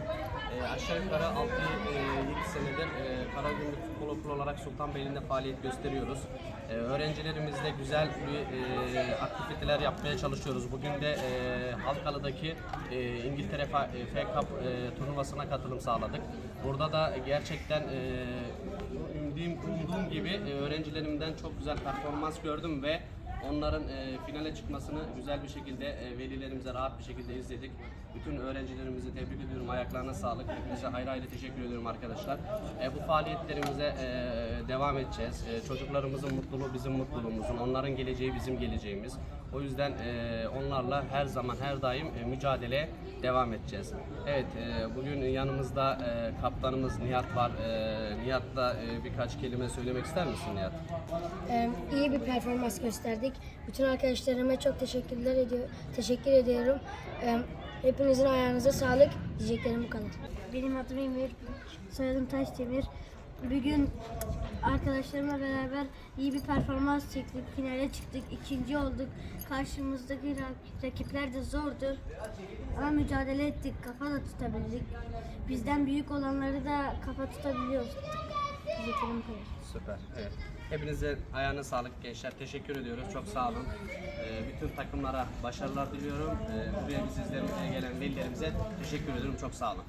bizim e, aşağı yukarı 6-7 senedir e, Karagümrük Futbol Okulu olarak Sultanbeyli'nde faaliyet gösteriyoruz. E, öğrencilerimizle güzel bir e, aktiviteler yapmaya çalışıyoruz. Bugün de e, Halkalı'daki e, İngiltere Fa- e, F Cup e, turnuvasına katılım sağladık. Burada da gerçekten e, umduğum, umduğum gibi e, öğrencilerimden çok güzel performans gördüm ve onların e, finale çıkmasını güzel bir şekilde e, velilerimize rahat bir şekilde izledik. Bütün öğrencilerimizi tebrik ediyorum. Ayaklarına sağlık. Hepinize ayrı ayrı teşekkür ediyorum arkadaşlar. E, bu faaliyetlerimize e, devam edeceğiz. E, çocuklarımızın mutluluğu bizim mutluluğumuzun. Onların geleceği bizim geleceğimiz. O yüzden e, onlarla her zaman her daim e, mücadeleye devam edeceğiz. Evet e, bugün yanımızda e, kaptanımız Nihat var. E, Nihat'la e, birkaç kelime söylemek ister misin Nihat? Ee, iyi bir performans gösterdik. Bütün arkadaşlarıma çok teşekkürler ediyor. Teşekkür ediyorum. Ee, hepinizin ayağınıza sağlık. Diyeceklerim bu kadar. Benim adım Emir, soyadım Taşdemir. Bugün arkadaşlarımla beraber iyi bir performans çektik, finale çıktık, ikinci olduk. Karşımızdaki rak- rakipler de zordu. Ama mücadele ettik, kafa da tutabildik. Bizden büyük olanları da kafa tutabiliyoruz. Kadar. Süper. Evet. Hepinize ayağına sağlık gençler. Teşekkür ediyoruz. Çok sağ olun. E, bütün takımlara başarılar diliyorum. E, buraya bizi izlemeye gelen velilerimize teşekkür ediyorum. Çok sağ olun.